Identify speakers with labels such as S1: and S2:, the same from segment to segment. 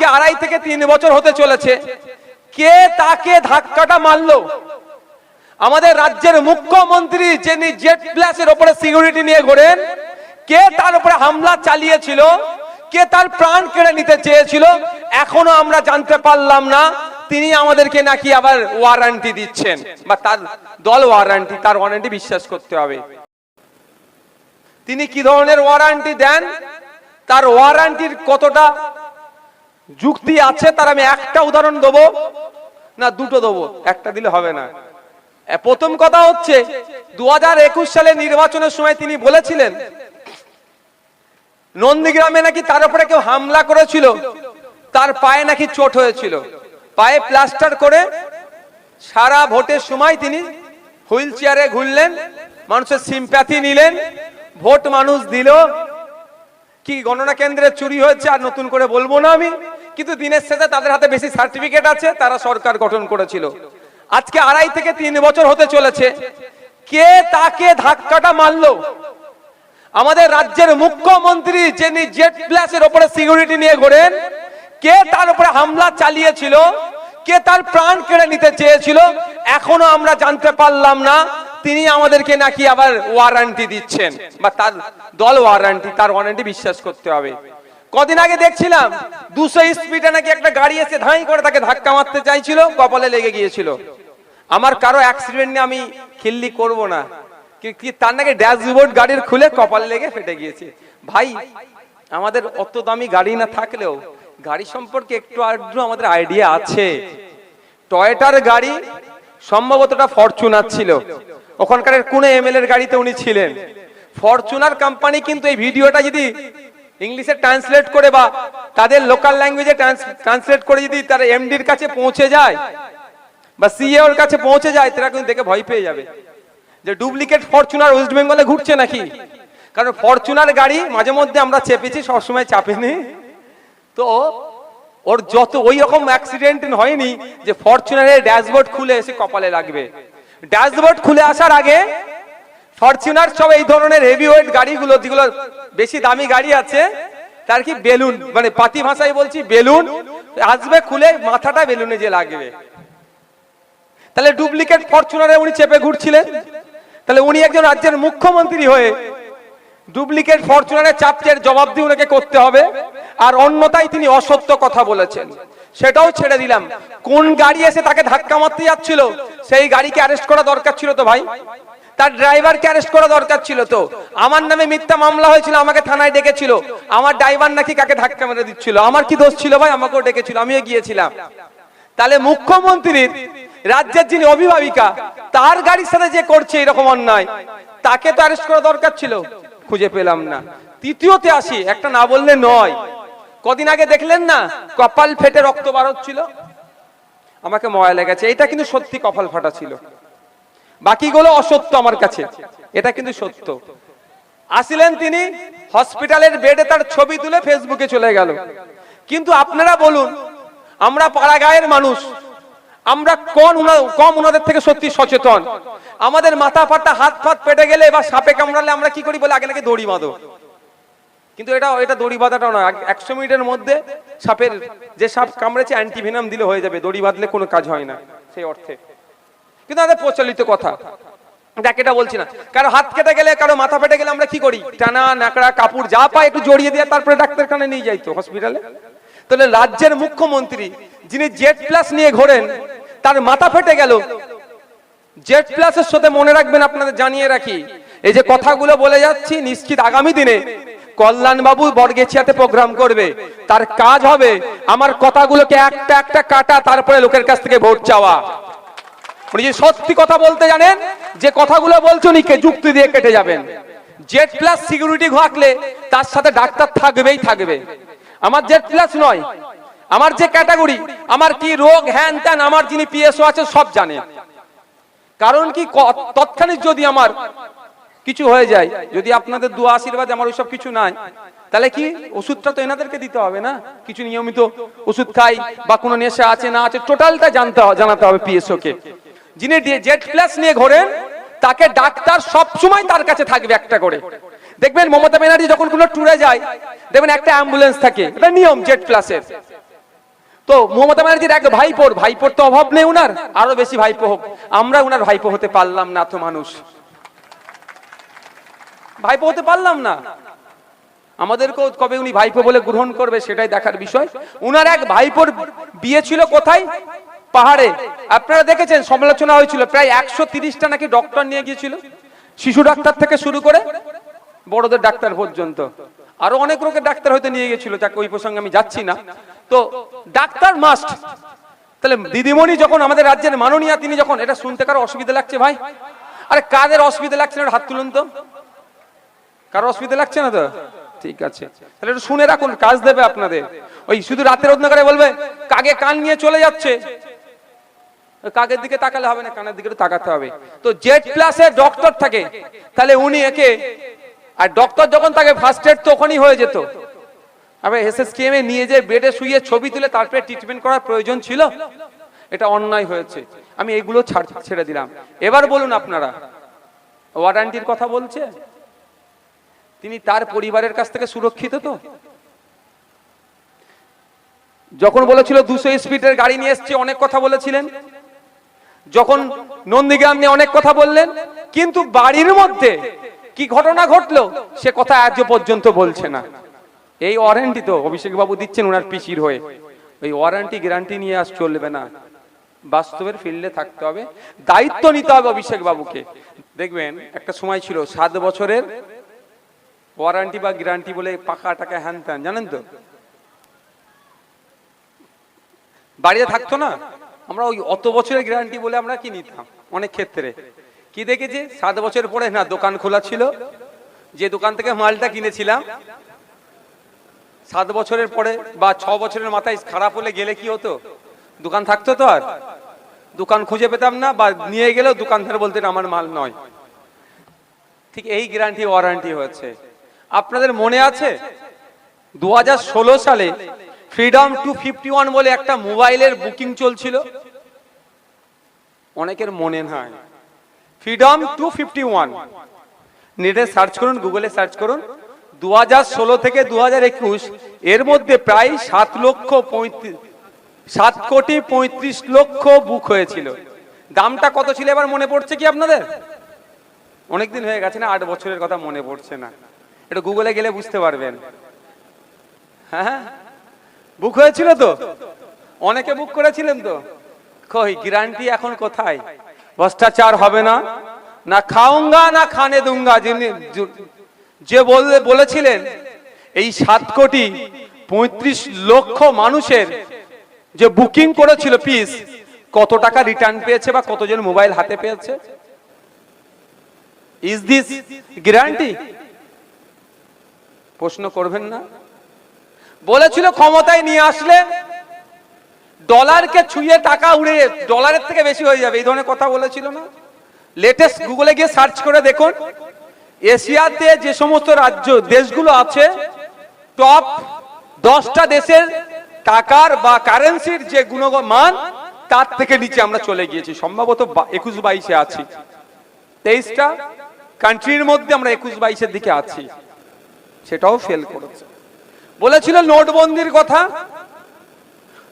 S1: আজকে আড়াই থেকে তিন বছর হতে চলেছে। কে তাকে ধাক্কাটা মারলো? আমাদের রাজ্যের মুখ্যমন্ত্রী যিনি জেট প্লাসের ওপরে সিকিউরিটি নিয়ে ঘোরেন, কে তার উপরে হামলা চালিয়েছিল, কে তার প্রাণ কেড়ে নিতে চেয়েছিল, এখনও আমরা জানতে পারলাম না। তিনি আমাদেরকে নাকি আবার ওয়ারেন্টি দিচ্ছেন, বা তার দল ওয়ারেন্টি তার ওয়ারেন্টি বিশ্বাস করতে হবে। তিনি কি ধরনের ওয়ারেন্টি দেন? তার ওয়ারেন্টির কতটা যুক্তি আছে, তার আমি একটা উদাহরণ দেবো। না, দুটো দেবো, একটা দিলে হবে না। প্রথম কথা হচ্ছে দু হাজার একুশ সালে নির্বাচনের সময় তিনি বলেছিলেন, নন্দীগ্রামে নাকি তার উপরে কেউ হামলা করেছিল, তার পায়ে নাকি চোট হয়েছিল। পায়ে প্লাস্টার করে সারা ভোটের সময় তিনি হুইল চেয়ারে ঘুরলেন, মানুষের সিম্প্যাথি নিলেন, ভোট মানুষ দিল। কি গণনা কেন্দ্রে চুরি হয়েছে আর নতুন করে বলব না আমি। কিন্তু দিনের শেষে তাদের হাতে বেশি সার্টিফিকেট আছে, তারা সরকার গঠন করেছিল। আজকে আড়াই থেকে তিন বছর হতে চলেছে। কে তাকে ধাক্কাটা মারলো? আমাদের রাজ্যের মুখ্যমন্ত্রী যিনি জেট প্লাসের ওপরে সিকিউরিটি নিয়ে ঘোরেন, কে তার উপরে হামলা চালিয়েছিল, কে তার প্রাণ কেড়ে নিতে চেয়েছিল, এখনও আমরা জানতে পারলাম না। তিনি আমাদেরকে নাকি আবার ওয়ারেন্টি দিচ্ছেন, বা তার দল ওয়ারেন্টি তার ওয়ারেন্টি বিশ্বাস করতে হবে। কদিন আগে দেখছিলাম দুশো স্পিডে নাকি একটা গাড়ি এসে ধাই করে তাকে ধাক্কা মারতে চাইছিল, কপালে লেগে গিয়েছিল। আমার কারও অ্যাক্সিডেন্ট নিয়ে আমি খিল্লি করব না। কি- তার নাকি ড্যাশবোর্ড গাড়ির খুলে কপাল লেগে ফেটে গিয়েছে। ভাই, আমাদের অত দামি গাড়ি না থাকলেও গাড়ি সম্পর্কে একটু আধটু আমাদের আইডিয়া আছে। টয়টার গাড়ি সম্ভবত ওটা ফরচুনার ছিল। ওখানকার কোন এমএল এর গাড়িতে উনি ছিলেন। ফরচুনার কোম্পানি কিন্তু এই ভিডিওটা যদি ইংলিশে ট্রান্সলেট করে বা তাদের লোকাল ল্যাঙ্গুয়েজে ট্রান্সলেট করে যদি তারা এমডির কাছে পৌঁছে যায় বা সিএ ওর কাছে পৌঁছে যায়, তারা কিন্তু দেখে ভয় পেয়ে যাবে। যে ডুপ্লিকেট ফরচুনার ওয়েস্ট বেঙ্গলে ঘুরছে নাকি? কারণ ফরচুনার গাড়ি মাঝে মধ্যে আমরা চেপেছি, সবসময় চাপেনি তো ওর যত ওই রকম অ্যাক্সিডেন্ট হয়নি যে ফরচুনারের ড্যাশবোর্ড খুলে এসে কপালে লাগবে। ড্যাশবোর্ড খুলে আসার আগে ফরচুনার সব এই ধরনের হেভি ওয়েট গাড়িগুলো, যেগুলো বেশি দামি গাড়ি আছে, তার কি বেলুন? মানে পাতি ভাষায় বলছি বেলুন, আসবে খুলে মাথাটা বেলুনে যে লাগবে। তাহলে ডুপ্লিকেট ফরচুনারে উনি চেপে ঘুরছিলেন। তাহলে উনি একজন রাজ্যের মুখ্যমন্ত্রী হয়ে ডুপ্লিকেট ফরচুনারের চাপচের জবাব দিয়ে উনাকে করতে হবে। আর অন্যতাই তিনি অসত্য কথা বলেছেন। সেটাও ছেড়ে দিলাম। কোন গাড়ি এসে তাকে ধাক্কা মারতে যাচ্ছিল, সেই গাড়িকে অ্যারেস্ট করা দরকার ছিল তো ভাই? তার ড্রাইভারকে অ্যারেস্ট করা দরকার ছিল তো। আমার নামে মিথ্যা মামলা হয়েছিল, আমাকে থানায় ডেকেছিল। আমার ড্রাইভার নাকি কাকে ধাক্কা মেরে দিচ্ছিল? আমার কি দোষ ছিল ভাই? আমাকেও ডেকেছিল, আমিও গিয়েছিলাম। তাহলে মুখ্যমন্ত্রীর রাজ্যের যিনি অভিভাবিকা, তার গাড়ির সাথে যে করছে এরকম অন্যায়, তাকে তো অ্যারেস্ট করা দরকার ছিল? খুঁজে পেলাম না। তৃতীয়তে আসি, একটা না বললে নয়। কদিন আগে দেখলেন না, কপাল ফেটে রক্ত বার হচ্ছিল? আমাকে ময়া লেগেছে। এটা কিন্তু সত্যি কপাল ফাটা ছিল। বাকিগুলো অসত্য আমার কাছে। এটা কিন্তু সত্য। আসিলেন তিনি, হসপিটালের বেডে তার ছবি তুলে ফেসবুকে চলে গেল। কিন্তু আপনারা বলুন, আমরা পাড়া গায়ের মানুষ, আমরা কোন কম ওনাদের থেকে সত্যি সচেতন? আমাদের মাথা ফাটা, হাত ফাত পেটে গেলে বা সাপে কামড়ালে আমরা কি করি বলে আগে নাকি দড়ি বাঁধো? কিন্তু এটা এটা দড়ি বাঁধাটাও না একশো মিনিটের মধ্যে সাপের যে সাপ কামড়েছে অ্যান্টিভেনাম দিলে হয়ে যাবে। দড়ি বাঁধলে কোনো কাজ হয় না, সেই অর্থে। কিন্তু আমাদের প্রচলিত কথা। দেখ, এটা বলছি না। কারও হাত কেটে গেলে, কারও মাথা ফেটে গেলে আমরা কি করি? টানা নাকড়া কাপড় যা পাই একটু জড়িয়ে দিয়ে তারপরে ডাক্তারখানে নিয়ে যাইতো হসপিটালে তাহলে রাজ্যের মুখ্যমন্ত্রী যিনি জেট প্লাস নিয়ে ঘোরেন, তার মাথা ফেটে গেল। জেট প্লাসের সাথে মনে রাখবেন, আপনাদের জানিয়ে রাখি। এই যে কথাগুলো বলে যাচ্ছি, নিশ্চিত আগামী দিনে কল্যাণ বাবু বর্গেছিয়াতে প্রোগ্রাম করবে। তার কাজ হবে, আমার কথাগুলোকে একটা একটা কাটা, তারপরে লোকের কাছ থেকে ভোট চাওয়া। উনি যদি সত্যি কথা বলতে জানেন, যে কথাগুলো বলছে উনি কে- যুক্তি দিয়ে কেটে যাবেন। জেড প্লাস সিকিউরিটি ঘাকলে তার সাথে ডাক্তার থাকবেই থাকবে। আমার জেড প্লাস নয়, আমার যে ক্যাটাগরি, আমার কি রোগ, হ্যান ত্যান, আমার যিনি পিএসও আছে সব জানে। কারণ কি তৎক্ষণিক যদি আমার কিছু হয়ে যায়, যদি আপনাদের দু আশীর্বাদ, আমার ওইসব কিছু নাই, তাহলে কি ওষুধটা তো এনাদেরকে দিতে হবে না? কিছু নিয়মিত ওষুধ খাই বা কোনো নেশা আছে না আছে টোটালটা জানতে জানাতে হবে পিএসও কে যিনি জেড প্লাস নিয়ে ঘোরেন, তাকে ডাক্তার সব সময় তার কাছে থাকবে একটা করে। দেখবেন মমতা ব্যানার্জি যখন কোনো ট্যুরে যায়, দেখবেন একটা অ্যাম্বুলেন্স থাকে, এটা নিয়ম জেড প্লাসের তো মমতা ব্যানার্জির এক ভাইপোর ভাইপোর তো অভাব নেই উনার, আরও বেশি ভাইপো হোক। আমরা উনার ভাইপো হতে পারলাম না তো মানুষ। ভাইপো হতে পারলাম না। আমাদেরকেও কবে উনি ভাইপো বলে গ্রহণ করবে সেটাই দেখার বিষয়। উনার এক ভাইপোর বিয়ে ছিল কোথায়? পাহাড়ে, আপনারা দেখেছেন সমালোচনা হয়েছিল, প্রায় একশো তিরিশটা নাকি ডক্টর নিয়ে গিয়েছিল? শিশু ডাক্তার থেকে শুরু করে বড়দের ডাক্তার পর্যন্ত। আরও অনেক রোগের ডাক্তার হয়তো নিয়ে গেছিল যাকে ওই প্রসঙ্গে আমি যাচ্ছি না। তো ডাক্তার মাস্ট তাহলে দিদিমণি যখন আমাদের রাজ্যের মাননীয়া, তিনি যখন, এটা শুনতে কারও অসুবিধা লাগছে ভাই? আরে কাদের অসুবিধা লাগছে না হাত তুলুন তো। কারও অসুবিধা লাগছে না তো? ঠিক আছে। তাহলে একটু শুনে রাখুন, কাজ দেবে আপনাদের। ওই শুধু রাতের অন্ধকারে বলবে কাগে কান নিয়ে চলে যাচ্ছে? কাগের দিকে তাকালে হবে না, কানের দিকে তাকাতে হবে। তো জেড প্লাসে ডক্টর থাকে, তাহলে উনি একে, আর ডক্টর যখন তাকে ফার্স্ট এড তখনই হয়ে যেত। আবার এসএসকেএম এ নিয়ে যে বেডে শুয়ে ছবি তুলে তারপরে ট্রিটমেন্ট করার প্রয়োজন ছিল, এটা অন্যায় হয়েছে। আমি এগুলো ছাড়, ছেড়ে দিলাম। এবার বলুন আপনারা, ওয়ারান্টির কথা বলছে? তিনি তার পরিবারের কাছ থেকে সুরক্ষিত তো? যখন বলেছিল দুশো স্পিডের গাড়ি নিয়ে এসছে, অনেক কথা বলেছিলেন। যখন নন্দীগ্রাম নিয়ে অনেক কথা বললেন, কিন্তু বাড়ির মধ্যে কি ঘটনা ঘটলো, সে কথা আজ পর্যন্ত বলছে না। এই ওয়ারেন্টি তো অভিষেক বাবু দিচ্ছেন ওনার পিসির হয়ে। ওই ওয়ারেন্টি গ্যারান্টি নিয়ে আজ চলবে না। বাস্তবের ফিল্ডে থাকতে হবে। দায়িত্ব নিতে হবে অভিষেক বাবুকে দেখবেন, একটা সময় ছিল, সাত বছরের ওয়ারেন্টি বা গ্যারান্টি বলে পাকা টাকা হ্যান জানেন তো? বাড়িতে থাকতো না? আমরা ওই অত বছরের গ্যারান্টি বলে আমরা কি নিতাম? অনেক ক্ষেত্রে। কি দেখেছি? সাত বছর পরে না, দোকান খোলা ছিল। যে দোকান থেকে মালটা কিনেছিলাম, সাত বছরের পরে বা ছ বছরের মাথায় খারাপ হলে গেলে কি হতো? দোকান থাকতো তো আর। দোকান খুঁজে পেতাম না বা নিয়ে গেলেও দোকানদার বলতেন, আমার মাল নয়। ঠিক এই গ্যারান্টি ওয়ারান্টি হয়েছে। আপনাদের মনে আছে? দু হাজার ষোলো সালে ফ্রিডম টু ফিফটি ওয়ান বলে একটা মোবাইলের বুকিং চলছিল। অনেকের মনে হয় ফ্রিডম টু ফিফটি ওয়ান নেটে সার্চ করুন গুগলে সার্চ করুন। দু হাজার ষোলো থেকে দু হাজার একুশ এর মধ্যে প্রায় সাত লক্ষ পঁয়ত্রিশ সাত কোটি পঁয়ত্রিশ লক্ষ বুক হয়েছিল। দামটা কত ছিল এবার মনে পড়ছে কি আপনাদের? অনেকদিন হয়ে গেছে না আট বছরের কথা মনে পড়ছে না। এটা গুগলে গেলে বুঝতে পারবেন। হ্যাঁ। বুক হয়েছিল তো? অনেকে বুক করেছিলেন তো? কই, গ্যারান্টি এখন কোথায়? ভ্রষ্টাচার হবে না? না খাউঙ্গা না খানে দুঙ্গা, যিনি যে বললে, বলেছিলেন, এই সাত কোটি পঁয়ত্রিশ লক্ষ মানুষের যে বুকিং করেছিল পিস, কত টাকা রিটার্ন পেয়েছে বা কতজন মোবাইল হাতে পেয়েছে? ইজ দিস গ্যারান্টি প্রশ্ন করবেন না? বলেছিল ক্ষমতায় নিয়ে আসলে ডলারকে ছুঁয়ে টাকা উড়ে ডলারের থেকে বেশি হয়ে যাবে, এই ধরনের কথা বলেছিল না? লেটেস্ট গুগলে গিয়ে সার্চ করে দেখুন, এশিয়াতে যে সমস্ত রাজ্য, দেশগুলো আছে টপ দশটা দেশের টাকার বা কারেন্সির যে গুণগত মান, তার থেকে নিচে আমরা চলে গিয়েছি। সম্ভবত একুশ বাইশে আছি। তেইশটা কান্ট্রির মধ্যে আমরা একুশ বাইশের দিকে আছি। সেটাও ফেল করেছে। বলেছিল নোটবন্দির কথা।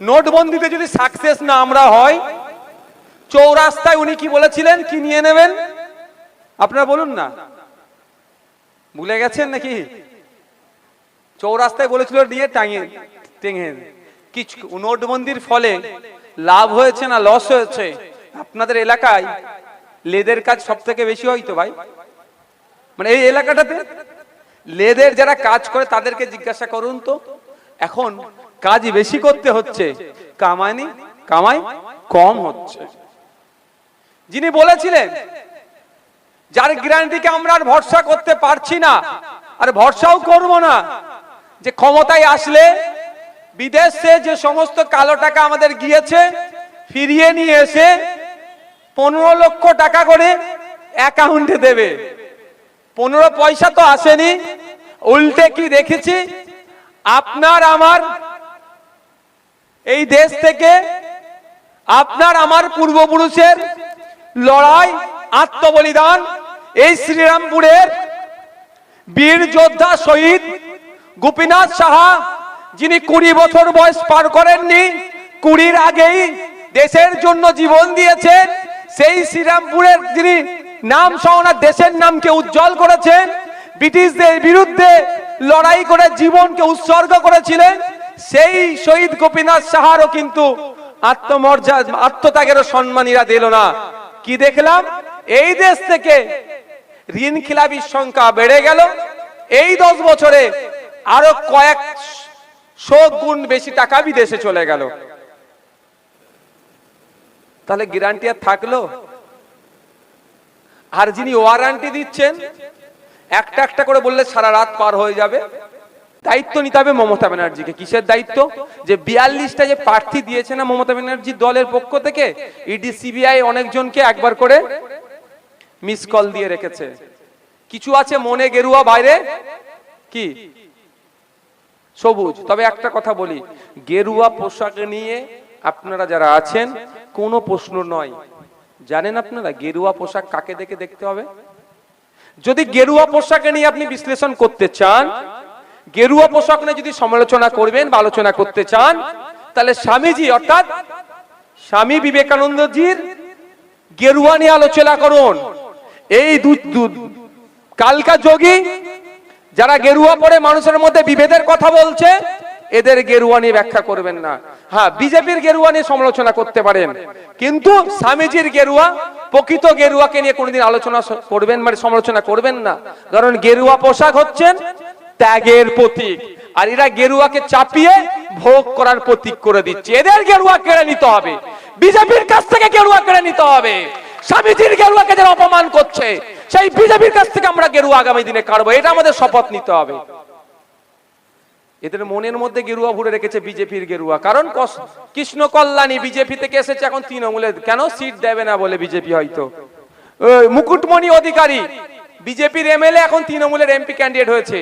S1: নোটবন্দিতে যদি সাকসেস না আমরা হয়, চৌরাস্তায় উনি কি বলেছিলেন? কি নিয়ে নেবেন? আপনারা বলুন না। ভুলে গেছেন নাকি? চৌরাস্তায় বলেছিল নিয়ে টাঙিয়ে টেঙে কিছু নোটবন্দির ফলে লাভ হয়েছে না লস হয়েছে? আপনাদের এলাকায় লেদের কাজ সব থেকে বেশি হয়তো ভাই। মানে এই এলাকাটাতে লেদের যারা কাজ করে তাদেরকে জিজ্ঞাসা করুন তো। এখন কাজ বেশি করতে হচ্ছে। কামানি, কামাই কম হচ্ছে। যিনি বলেছিলেন, যার গ্যারান্টিকে আমরা আর ভরসা করতে পারছি না, আর ভরসাও করব না, যে ক্ষমতায় আসলে বিদেশে যে সমস্ত কালো টাকা আমাদের গিয়েছে, ফিরিয়ে নিয়ে এসে পনেরো লক্ষ টাকা করে অ্যাকাউন্টে দেবে। পনেরো পয়সা তো আসেনি। উল্টে কি দেখেছি? আপনার আমার এই দেশ থেকে আপনার আমার পূর্বপুরুষের লড়াই, আত্মবলিদান, এই শ্রীরামপুরের বীর যোদ্ধা শহীদ গোপীনাথ সাহা, যিনি কুড়ি বছর বয়স পার করেননি, কুড়ির আগেই দেশের জন্য জীবন দিয়েছেন, সেই শ্রীরামপুরের যিনি নাম সহনা দেশের নামকে উজ্জ্বল করেছেন। ব্রিটিশদের বিরুদ্ধে লড়াই করে জীবনকে উৎসর্গ করেছিলেন। সেই শহীদ গোপীনাথ সাহারও কিন্তু আত্মমর্যাদা আত্মত্যাগেরও সম্মানীরা দিল না। কি দেখলাম? এই দেশ থেকে ঋণ খিলাপির সংখ্যা বেড়ে গেল। এই দশ বছরে আরও কয়েক শো গুণ বেশি টাকা বিদেশে চলে গেল। তাহলে গ্যারান্টি আর থাকল? আর যিনি ওয়ারান্টি দিচ্ছেন, একটা একটা করে বললে সারা রাত পার হয়ে যাবে। দায়িত্ব নিতে হবে মমতা ব্যানার্জিকে। কিসের দায়িত্ব? যে বিয়াল্লিশটা যে প্রার্থী দিয়েছে না মমতা ব্যানার্জি দলের পক্ষ থেকে, ইডি, সিবিআই অনেকজনকে একবার করে মিস কল দিয়ে রেখেছে। কিছু আছে মনে গেরুয়া বাইরে? কি? সবুজ। তবে একটা কথা বলি, গেরুয়া পোশাক নিয়ে আপনারা যারা আছেন, কোনো প্রশ্ন নয়। জানেন আপনারা গেরুয়া পোশাক কাকে দেখে দেখতে হবে? যদি গেরুয়া পোশাকে নিয়ে আপনি বিশ্লেষণ করতে চান, গেরুয়া পোশাক নিয়ে যদি সমালোচনা করবেন বা আলোচনা করতে চান, তাহলে স্বামীজি অর্থাৎ স্বামী বিবেকানন্দজির গেরুয়া নিয়ে আলোচনা করুন। এই কালকা যোগী যারা গেরুয়া পরে মানুষের মধ্যে বিভেদের কথা বলছে, এদের গেরুয়া নিয়ে ব্যাখ্যা করবেন না। হ্যাঁ বিজেপির গেরুয়া নিয়ে সমালোচনা করতে পারেন। কিন্তু স্বামীজির গেরুয়া, প্রকৃত গেরুয়াকে নিয়ে কোনোদিন আলোচনা করবেন মানে সমালোচনা করবেন না। কারণ গেরুয়া পোশাক হচ্ছেন ত্যাগের প্রতীক। আর এরা গেরুয়াকে চাপিয়ে ভোগ করার প্রতীক করে দিচ্ছে। এদের গেরুয়া কেড়ে নিতে হবে। বিজেপির কাছ থেকে গেরুয়া কেড়ে নিতে হবে। স্বামীজির গেরুয়াকে যারা অপমান করছে, সেই বিজেপির কাছ থেকে আমরা গেরুয়া আগামী দিনে কাটবো। এটা আমাদের শপথ নিতে হবে। এদের মনের মধ্যে গেরুয়া ভরে রেখেছে বিজেপির গেরুয়া। কারণ কৃষ্ণ কল্যাণী বিজেপি থেকে এসেছে এখন তৃণমূলে কেন সিট দেবে না বলে বিজেপি হয়তো? মুকুটমণি অধিকারী, বিজেপির এমএলএ এখন তৃণমূলের এমপি ক্যান্ডিডেট হয়েছে।